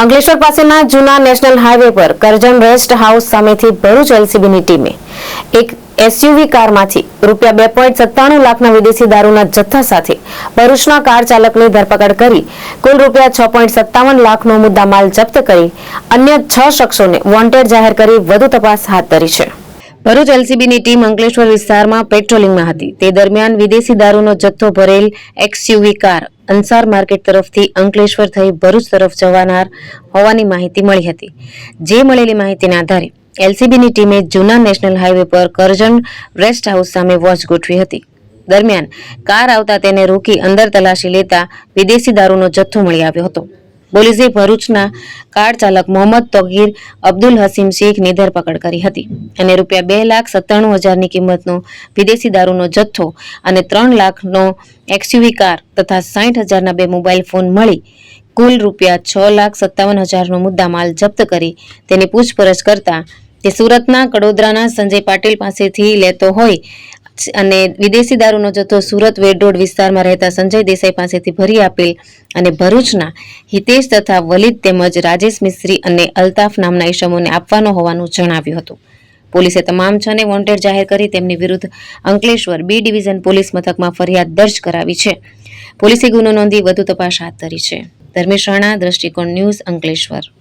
અંકલેશ્વર પાસેના જૂના national highway પર કરજણ રેસ્ટ હાઉસ સામેથી ભરૂચ એલસીબીની ટીમે એક એસયુવી કારમાંથી રૂપિયા બે પોઈન્ટ સત્તાણું લાખના વિદેશી દારૂના જથ્થા સાથે ભરૂચના કાર ચાલકની ધરપકડ કરી, કુલ રૂપિયા છ પોઈન્ટ સત્તાવન લાખનો મુદ્દામાલ જપ્ત કરી અન્ય છ શખ્સોને વોન્ટેડ જાહેર કરી વધુ તપાસ હાથ ધરી છે. ભરૂચ એલસીબીની ટીમ અંકલેશ્વર વિસ્તારમાં પેટ્રોલિંગમાં હતી. તે દરમિયાન વિદેશી દારૂનો જથ્થો ભરેલ એક્સયુવી કાર અંસાર માર્કેટ તરફથી અંકલેશ્વર થઈ ભરૂચ તરફ જવાનાર હોવાની માહિતી મળી હતી. જે મળેલી માહિતીના આધારે એલસીબીની ટીમે જૂના નેશનલ હાઈવે પર કરજણ રેસ્ટ હાઉસ સામે વોચ ગોઠવી હતી. દરમિયાન કાર આવતા તેને રોકી અંદર તલાશી લેતા વિદેશી દારૂનો જથ્થો મળી આવ્યો હતો. પોલીસે ભરૂચના કાર ચાલક મોહમ્મદ તોગીર અબ્દુલ હસીમ શેખની ધરપકડ કરી હતી. અને રૂપિયા બે લાખ સત્તાણું હજારની કિંમતનો વિદેશી દારૂનો જથ્થો અને ત્રણ લાખનો એક્સયુવી કાર તથા સાઠ હજારના બે મોબાઈલ ફોન મળી કુલ રૂપિયા છ લાખ સત્તાવન હજારનો મુદ્દામાલ જપ્ત કરી તેની પૂછપરછ કરતા તે સુરતના કડોદરાના સંજય પાટીલ પાસેથી લેતો હોય અને વિદેશી દારૂનો જથ્થો સુરત વેડ વિસ્તારમાં રહેતા સંજય દેસાઈ પાસેથી ભરી આપેલ અને ભરૂચના હિતેશ તથા વલિદ તેમજ રાજેશ મિસ્ત્રી અને અલ્તાફ નામના ઈસમોને આપવાનો હોવાનું જણાવ્યું હતું. પોલીસે તમામ છને વોન્ટેડ જાહેર કરી તેમની વિરુદ્ધ અંકલેશ્વર બી ડિવિઝન પોલીસ મથકમાં ફરિયાદ દર્જ કરાવી છે. પોલીસે ગુનો નોંધી વધુ તપાસ હાથ ધરી છે. ધર્મેશ રાણા, દ્રષ્ટિકોણ ન્યૂઝ, અંકલેશ્વર.